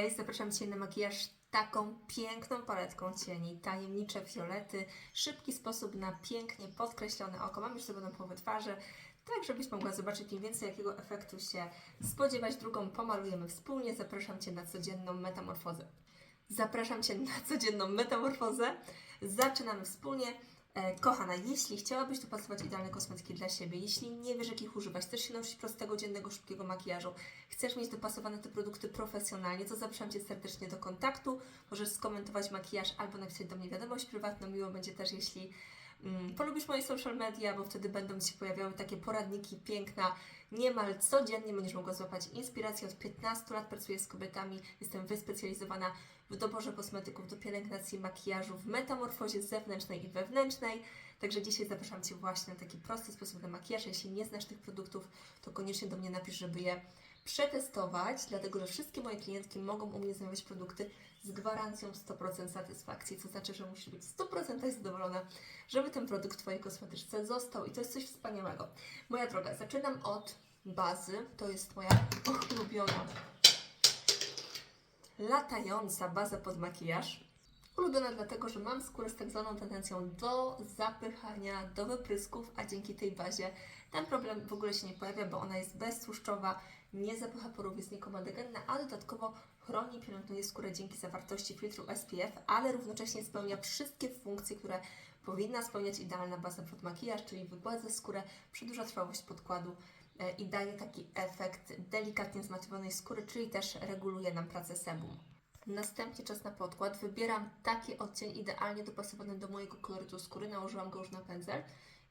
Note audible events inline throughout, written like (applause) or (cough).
Cześć, zapraszam Cię na makijaż taką piękną paletką cieni, tajemnicze fiolety, szybki sposób na pięknie podkreślone oko. Mam już zrobioną połowę twarzy, tak żebyś mogła zobaczyć mniej więcej jakiego efektu się spodziewać. Drugą pomalujemy wspólnie. Zapraszam Cię na codzienną metamorfozę. Zapraszam Cię na codzienną metamorfozę. Zaczynamy wspólnie. E, Kochana, jeśli chciałabyś dopasować idealne kosmetyki dla siebie, jeśli nie wiesz jakich używać, chcesz się nauczyć prostego, dziennego, szybkiego makijażu, chcesz mieć dopasowane te produkty profesjonalnie, to zapraszam Cię serdecznie do kontaktu. Możesz skomentować makijaż albo napisać do mnie wiadomość prywatną. Miło będzie też, jeśli polubisz moje social media, bo wtedy będą Ci się pojawiały takie poradniki piękna. Niemal codziennie będziesz mogła złapać inspirację. Od 15 lat pracuję z kobietami, jestem wyspecjalizowana w doborze kosmetyków do pielęgnacji, makijażu, w metamorfozie zewnętrznej i wewnętrznej. Także dzisiaj zapraszam Cię właśnie na taki prosty sposób na makijaż. Jeśli nie znasz tych produktów, to koniecznie do mnie napisz, żeby je przetestować, dlatego że wszystkie moje klientki mogą u mnie znaleźć produkty z gwarancją 100% satysfakcji, co znaczy, że musisz być w 100% zadowolona, żeby ten produkt w Twojej kosmetyczce został i to jest coś wspaniałego. Moja droga, zaczynam od bazy, to jest moja ulubiona latająca baza pod makijaż. Ulubiona dlatego, że mam skórę z tak zwaną tendencją do zapychania, do wyprysków, a dzięki tej bazie ten problem w ogóle się nie pojawia, bo ona jest beztłuszczowa, nie zapycha porów, jest niekomadygenna, a dodatkowo chroni i pielęgnuje skórę dzięki zawartości filtru SPF, ale równocześnie spełnia wszystkie funkcje, które powinna spełniać idealna baza pod makijaż, czyli wygładza skórę, przedłuża trwałość podkładu e, i daje taki efekt delikatnie zmatyowanej skóry, czyli też reguluje nam pracę sebum. Następnie czas na podkład. Wybieram taki odcień idealnie dopasowany do mojego kolorytu skóry. Nałożyłam go już na pędzel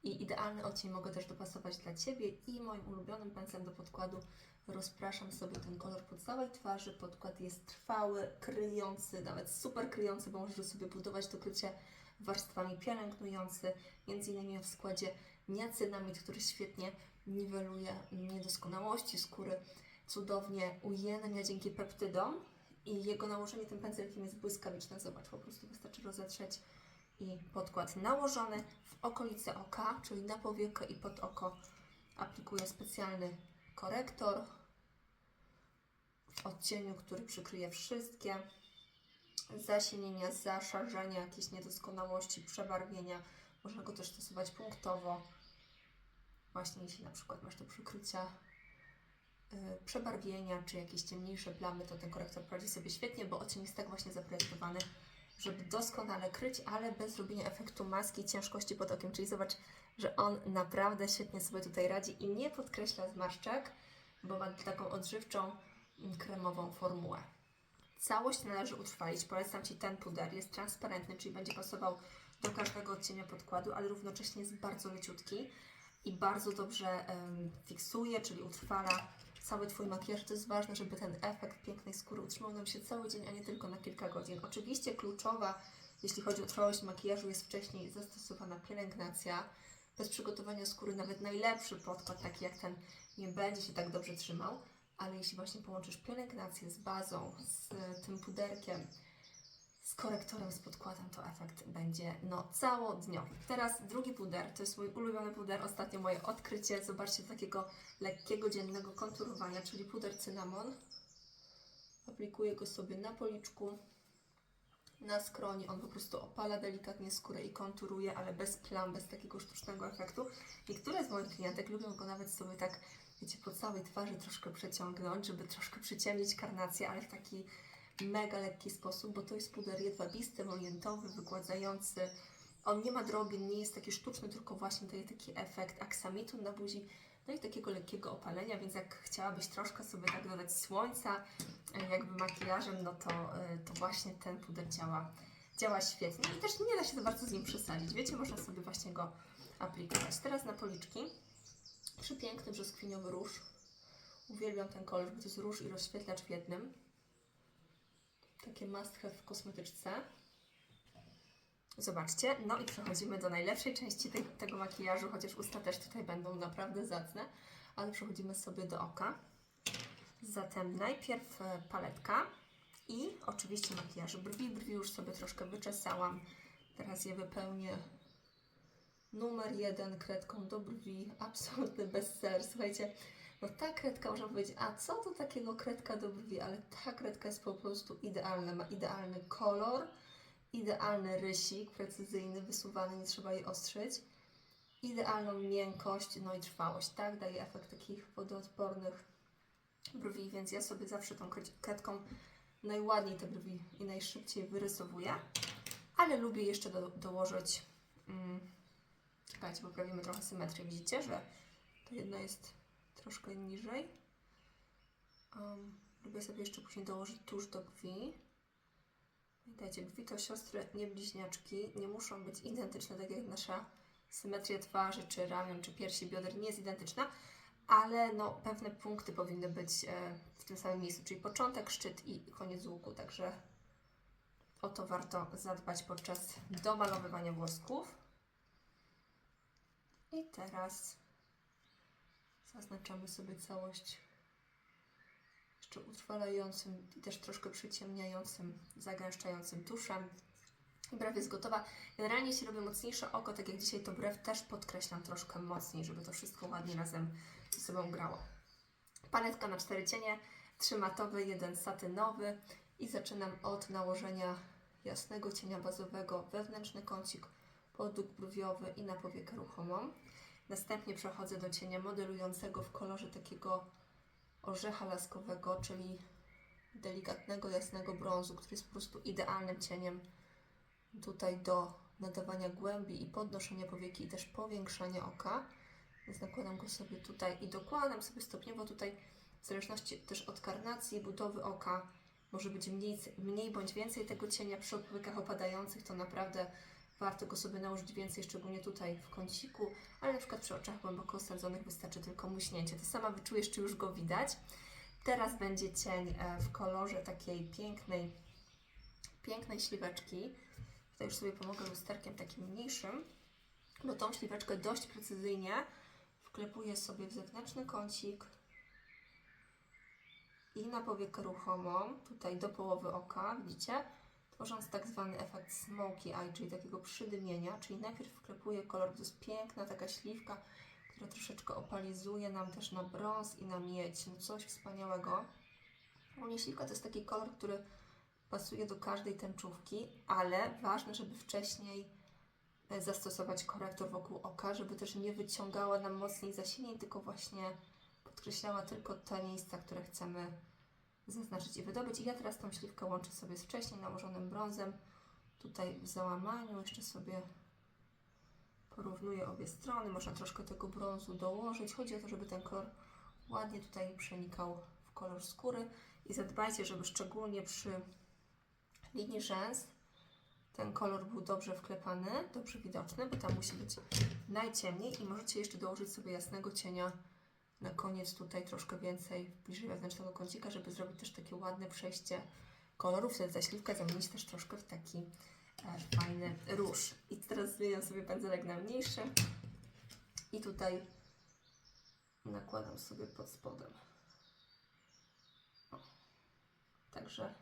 i idealny odcień mogę też dopasować dla Ciebie i moim ulubionym pędzlem do podkładu rozpraszam sobie ten kolor po całej twarzy. Podkład jest trwały, kryjący, nawet super kryjący, bo możesz sobie budować to krycie warstwami pielęgnujący, między innymi w składzie niacynamid, który świetnie niweluje niedoskonałości skóry, cudownie ujemnia dzięki peptydom i jego nałożenie tym pędzelkiem jest błyskawiczne. Zobacz, po prostu wystarczy rozetrzeć i podkład nałożony w okolice oka, czyli na powiekę i pod oko aplikuję specjalny korektor w odcieniu, który przykryje wszystkie zasienienia, zaszarżenia, jakieś niedoskonałości, przebarwienia. Można go też stosować punktowo. Właśnie jeśli na przykład masz do przykrycia y, przebarwienia czy jakieś ciemniejsze plamy, to ten korektor poradzi sobie świetnie, bo odcień jest tak właśnie zaprojektowany, żeby doskonale kryć, ale bez robienia efektu maski ciężkości pod okiem. Czyli zobacz, że on naprawdę świetnie sobie tutaj radzi i nie podkreśla zmarszczek, bo ma taką odżywczą, mm, kremową formułę. Całość należy utrwalić. Polecam Ci ten puder. Jest transparentny, czyli będzie pasował do każdego odcienia podkładu, ale równocześnie jest bardzo leciutki i bardzo dobrze em, fiksuje, czyli utrwala cały Twój makijaż. To jest ważne, żeby ten efekt pięknej skóry utrzymał nam się cały dzień, a nie tylko na kilka godzin. Oczywiście kluczowa, jeśli chodzi o trwałość makijażu, jest wcześniej zastosowana pielęgnacja. Bez przygotowania skóry nawet najlepszy podkład, taki jak ten, nie będzie się tak dobrze trzymał, ale jeśli właśnie połączysz pielęgnację z bazą, z tym puderkiem, z korektorem, z podkładem, to efekt będzie no całodniowy. Teraz drugi puder, to jest mój ulubiony puder, ostatnio moje odkrycie. Zobaczcie, takiego lekkiego, dziennego konturowania, czyli puder cynamon. Aplikuję go sobie na policzku, na skroni. On po prostu opala delikatnie skórę i konturuje, ale bez plam, bez takiego sztucznego efektu. Niektóre z moich klientek lubią go nawet sobie tak, wiecie, po całej twarzy troszkę przeciągnąć, żeby troszkę przyciemnić karnację, ale w taki mega lekki sposób, bo to jest puder jedwabisty, emolientowy, wygładzający. On nie ma drobin, nie jest taki sztuczny, tylko właśnie daje taki efekt aksamitu na buzi, no i takiego lekkiego opalenia, więc jak chciałabyś troszkę sobie tak dodać słońca, e, jakby makijażem, no to, e, to właśnie ten puder działa, działa świetnie i też nie da się za bardzo z nim przesadzić. Wiecie, można sobie właśnie go aplikować. Teraz na policzki. Przepiękny brzoskwiniowy róż. Uwielbiam ten kolor, bo to jest róż i rozświetlacz w jednym. Takie must have w kosmetyczce. Zobaczcie, no i przechodzimy do najlepszej części tej, tego makijażu, chociaż usta też tutaj będą naprawdę zacne, ale przechodzimy sobie do oka. Zatem najpierw e, paletka i oczywiście makijaż brwi. Brwi już sobie troszkę wyczesałam. Teraz je wypełnię numer jeden kredką do brwi. Absolutny bestseller. Słuchajcie, No ta kredka, można powiedzieć, a co to takiego kredka do brwi, ale ta kredka jest po prostu idealna, ma idealny kolor, idealny rysik, precyzyjny, wysuwany, nie trzeba jej ostrzyć, idealną miękkość, no i trwałość, tak? Daje efekt takich wodoodpornych brwi, więc ja sobie zawsze tą kred- kredką najładniej te brwi i najszybciej wyrysowuję, ale lubię jeszcze do, dołożyć, mm, czekajcie, poprawimy trochę symetrię, widzicie, że to jedno jest troszkę niżej. Um, lubię sobie jeszcze później dołożyć tuż do brwi. Pamiętajcie, brwi to siostry, nie bliźniaczki. Nie muszą być identyczne, tak jak nasza symetria twarzy, czy ramion, czy piersi, bioder nie jest identyczna, ale no, pewne punkty powinny być e, w tym samym miejscu, czyli początek, szczyt i koniec łuku, także o to warto zadbać podczas domalowywania włosków. I teraz Zaznaczamy sobie całość jeszcze utrwalającym i też troszkę przyciemniającym, zagęszczającym tuszem. I brew jest gotowa. Generalnie jeśli robię mocniejsze oko, tak jak dzisiaj, to brew też podkreślam troszkę mocniej, żeby to wszystko ładnie razem ze sobą grało. Paletka na cztery cienie, trzy matowe, jeden satynowy i zaczynam od nałożenia jasnego cienia bazowego, wewnętrzny kącik, podłóg brwiowy i na powiekę ruchomą. Następnie przechodzę do cienia modelującego w kolorze takiego orzecha laskowego, czyli delikatnego, jasnego brązu, który jest po prostu idealnym cieniem tutaj do nadawania głębi i podnoszenia powieki i też powiększania oka. Więc nakładam go sobie tutaj i dokładam sobie stopniowo tutaj, w zależności też od karnacji, budowy oka, może być mniej, mniej bądź więcej tego cienia przy powiekach opadających, to naprawdę warto go sobie nałożyć więcej, szczególnie tutaj w kąciku, ale na przykład przy oczach głęboko osadzonych wystarczy tylko muśnięcie. To sama wyczujesz, czy już go widać. Teraz będzie cień e, w kolorze takiej pięknej, pięknej śliweczki. Tutaj już sobie pomogę lusterkiem takim mniejszym, bo tą śliweczkę dość precyzyjnie wklepuję sobie w zewnętrzny kącik i na powiekę ruchomą, tutaj do połowy oka, widzicie? Tworząc tak zwany efekt smoky eye, czyli takiego przydymienia, czyli najpierw wklepuję kolor, to jest piękna taka śliwka, która troszeczkę opalizuje nam też na brąz i na miedź, no coś wspaniałego. Ogólnie śliwka to jest taki kolor, który pasuje do każdej tęczówki, ale ważne, żeby wcześniej e, zastosować korektor wokół oka, żeby też nie wyciągała nam mocniej zasinień, tylko właśnie podkreślała tylko te miejsca, które chcemy zaznaczyć i wydobyć. I ja teraz tą śliwkę łączę sobie z wcześniej nałożonym brązem. Tutaj w załamaniu jeszcze sobie porównuję obie strony. Można troszkę tego brązu dołożyć. Chodzi o to, żeby ten kolor ładnie tutaj przenikał w kolor skóry. I zadbajcie, żeby szczególnie przy linii rzęs ten kolor był dobrze wklepany, dobrze widoczny, bo tam musi być najciemniej i możecie jeszcze dołożyć sobie jasnego cienia na koniec tutaj troszkę więcej bliżej wewnętrznego kącika, żeby zrobić też takie ładne przejście kolorów. Wtedy ta śliwka zamienić też troszkę w taki e, fajny róż. I teraz zmieniam sobie pędzelek na mniejszy i tutaj nakładam sobie pod spodem. O. Także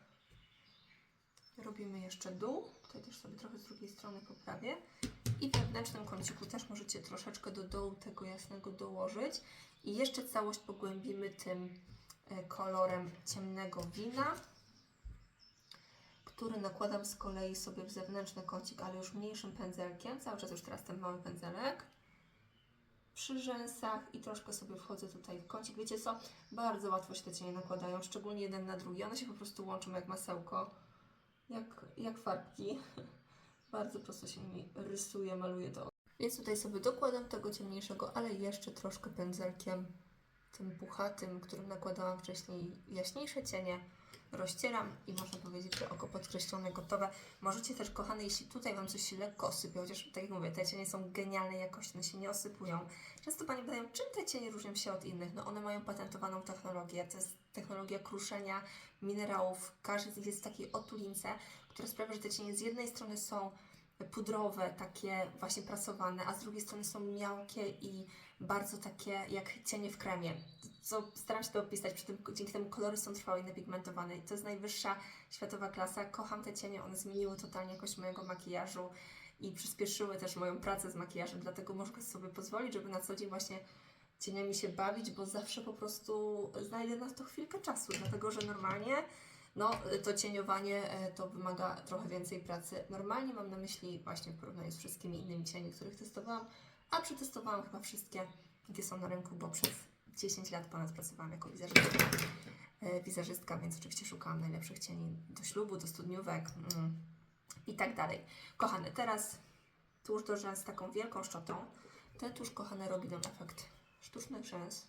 robimy jeszcze dół. Tutaj też sobie trochę z drugiej strony poprawię. I w wewnętrznym kąciku też możecie troszeczkę do dołu tego jasnego dołożyć. I jeszcze całość pogłębimy tym e, kolorem ciemnego wina, który nakładam z kolei sobie w zewnętrzny kącik, ale już mniejszym pędzelkiem. Cały czas już teraz ten mały pędzelek. Przy rzęsach i troszkę sobie wchodzę tutaj w kącik. Wiecie co? Bardzo łatwo się te cienie nakładają, szczególnie jeden na drugi. One się po prostu łączą jak masełko, jak, jak farbki. (laughs) Bardzo prosto się mi rysuje, maluje to. Więc tutaj sobie dokładam tego ciemniejszego, ale jeszcze troszkę pędzelkiem tym puchatym, którym nakładałam wcześniej jaśniejsze cienie, rozcieram i można powiedzieć, że oko podkreślone, gotowe. Możecie też, kochane, jeśli tutaj Wam coś lekko osypie, chociaż tak jak mówię, te cienie są genialnej jakości, one się nie osypują. Często Pani pytają, czym te cienie różnią się od innych? No one mają patentowaną technologię, to jest technologia kruszenia minerałów. Każdy z nich jest w takiej otulince, która sprawia, że te cienie z jednej strony są pudrowe, takie właśnie prasowane, a z drugiej strony są miałkie i bardzo takie jak cienie w kremie. Co staram się to opisać, przy tym dzięki temu kolory są trwałe i napigmentowane. I to jest najwyższa światowa klasa. Kocham te cienie, one zmieniły totalnie jakość mojego makijażu i przyspieszyły też moją pracę z makijażem, dlatego mogę sobie pozwolić, żeby na co dzień właśnie cieniami się bawić, bo zawsze po prostu znajdę na to chwilkę czasu, dlatego że normalnie no, to cieniowanie e, to wymaga trochę więcej pracy. Normalnie mam na myśli właśnie w porównaniu z wszystkimi innymi cieniami, których testowałam, a przetestowałam chyba wszystkie, jakie są na rynku, bo przez 10 lat ponad pracowałam jako wizerzystka, e, wizerzystka więc oczywiście szukałam najlepszych cieni do ślubu, do studniówek mm, i tak dalej. Kochane, teraz tuż do rzęs taką wielką szczotą. Te tuż, kochane, robi nam efekt sztucznych rzęs.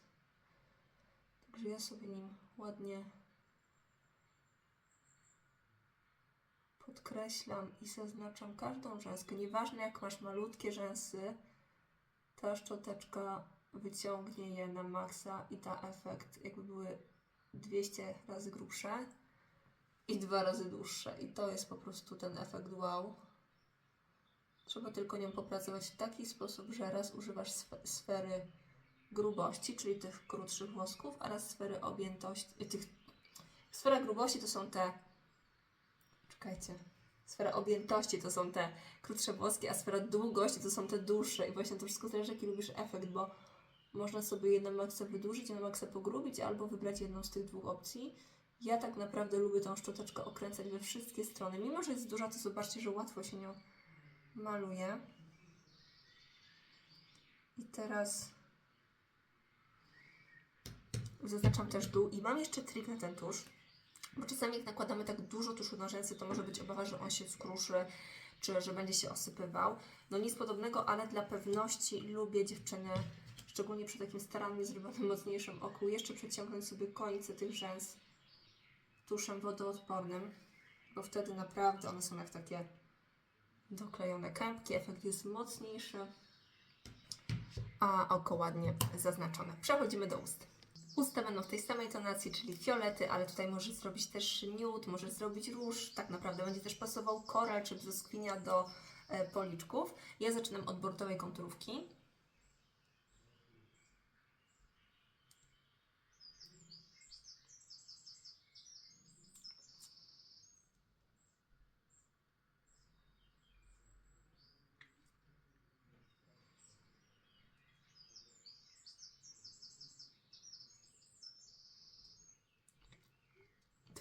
Także ja sobie nim ładnie podkreślam i zaznaczam każdą rzęskę. Nieważne jak masz malutkie rzęsy, ta szczoteczka wyciągnie je na maksa i da efekt jakby były 200 razy grubsze i dwa razy dłuższe. I to jest po prostu ten efekt wow. Trzeba tylko nią popracować w taki sposób, że raz używasz sfe- sfery grubości, czyli tych krótszych włosków, a raz sfery objętości, tych sfera grubości to są te czekajcie, sfera objętości to są te krótsze włoski, a sfera długości to są te dłuższe i właśnie to wszystko zależy jaki lubisz efekt, bo można sobie jedną maksę wydłużyć, jedną maksę pogrubić albo wybrać jedną z tych dwóch opcji. Ja tak naprawdę lubię tą szczoteczkę okręcać we wszystkie strony. Mimo, że jest duża, to zobaczcie, że łatwo się nią maluje. I teraz zaznaczam też dół i mam jeszcze trik na ten tusz. Bo czasami jak nakładamy tak dużo tuszu na rzęsy, to może być obawa, że on się skruszy, czy że będzie się osypywał. No nic podobnego, ale dla pewności lubię dziewczyny, szczególnie przy takim starannie zrobionym mocniejszym oku, jeszcze przeciągnąć sobie końce tych rzęs tuszem wodoodpornym, bo wtedy naprawdę one są jak takie doklejone kępki, efekt jest mocniejszy, a oko ładnie zaznaczone. Przechodzimy do ust. Usta będą w tej samej tonacji, czyli fiolety, ale tutaj możesz zrobić też nude, możesz zrobić róż. Tak naprawdę będzie też pasował koral czy brzoskwinia do e, policzków. Ja zaczynam od bordowej konturówki.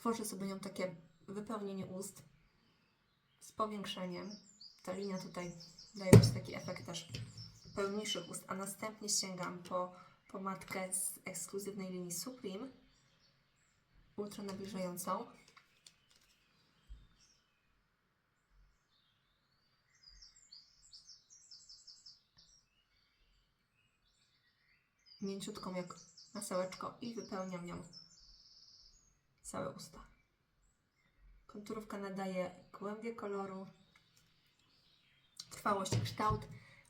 Tworzę sobie nią takie wypełnienie ust z powiększeniem. Ta linia tutaj daje też taki efekt też pełniejszych ust, a następnie sięgam po pomadkę z ekskluzywnej linii Supreme, ultra nawilżającą. Mięciutką jak masełeczko i wypełniam nią całe usta. Konturówka nadaje głębię koloru, trwałość i kształt.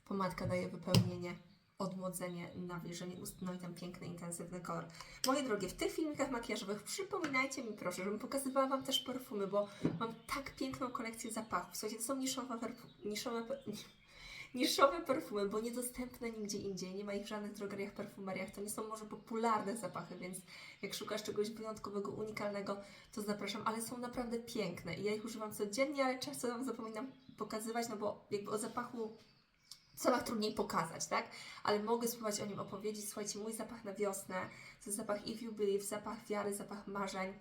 Pomadka daje wypełnienie, odmłodzenie, nawilżenie ust, no i ten piękny, intensywny kolor. Moje drogie, w tych filmikach makijażowych przypominajcie mi proszę, żebym pokazywała Wam też perfumy, bo mam tak piękną kolekcję zapachów. Słuchajcie, to są niszowe, niszowe, pe- niszowe perfumy, bo niedostępne nigdzie indziej. Nie ma ich w żadnych drogeriach, perfumeriach. To nie są może popularne zapachy, więc jak szukasz czegoś wyjątkowego, unikalnego, to zapraszam, ale są naprawdę piękne i ja ich używam codziennie, ale często Wam zapominam pokazywać, no bo jakby o zapachu zapach trudniej pokazać, tak? Ale mogę spróbować o nim opowiedzieć. Słuchajcie, mój zapach na wiosnę to zapach If You Believe, zapach wiary, zapach marzeń.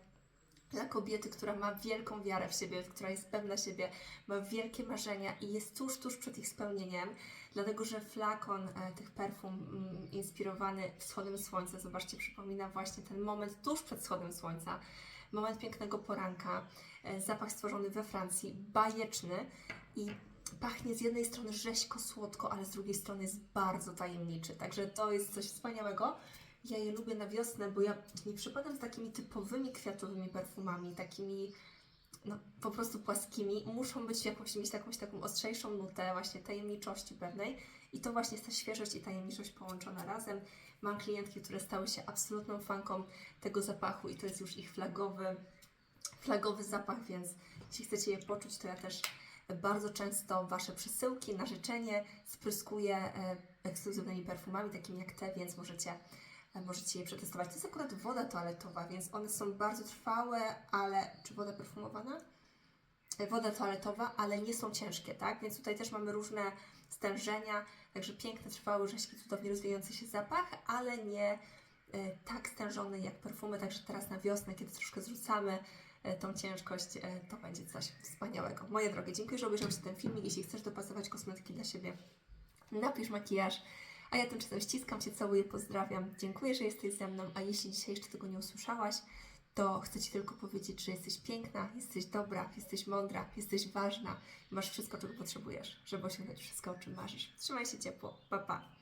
Dla kobiety, która ma wielką wiarę w siebie, która jest pewna siebie, ma wielkie marzenia i jest tuż, tuż przed ich spełnieniem, dlatego że flakon e, tych perfum mm, inspirowany wschodem słońca, zobaczcie, przypomina właśnie ten moment tuż przed wschodem słońca, moment pięknego poranka, e, zapach stworzony we Francji, bajeczny i pachnie z jednej strony rzeźko, słodko, ale z drugiej strony jest bardzo tajemniczy, także to jest coś wspaniałego. Ja je lubię na wiosnę, bo ja nie przypadam z takimi typowymi kwiatowymi perfumami, takimi no, po prostu płaskimi. Muszą być jakąś, mieć jakąś taką ostrzejszą nutę właśnie tajemniczości pewnej. I to właśnie jest ta świeżość i tajemniczość połączona razem. Mam klientki, które stały się absolutną fanką tego zapachu i to jest już ich flagowy, flagowy zapach, więc jeśli chcecie je poczuć, to ja też bardzo często Wasze przesyłki na życzenie spryskuję e, ekskluzywnymi perfumami, takimi jak te, więc możecie, możecie je przetestować. To jest akurat woda toaletowa, więc one są bardzo trwałe, ale czy woda perfumowana? woda toaletowa, ale nie są ciężkie, tak? Więc tutaj też mamy różne stężenia, także piękne, trwały rzeźki, cudownie rozwijający się zapach, ale nie e, tak stężony jak perfumy, także teraz na wiosnę, kiedy troszkę zrzucamy e, tą ciężkość, e, to będzie coś wspaniałego. Moje drogie, dziękuję, że obejrzałeś ten filmik. Jeśli chcesz dopasować kosmetyki dla siebie, napisz makijaż. A ja tymczasem ściskam Cię, całuję, pozdrawiam. Dziękuję, że jesteś ze mną. A jeśli dzisiaj jeszcze tego nie usłyszałaś, to chcę Ci tylko powiedzieć, że jesteś piękna, jesteś dobra, jesteś mądra, jesteś ważna. Masz wszystko, czego potrzebujesz, żeby osiągnąć wszystko, o czym marzysz. Trzymaj się ciepło. Pa, pa.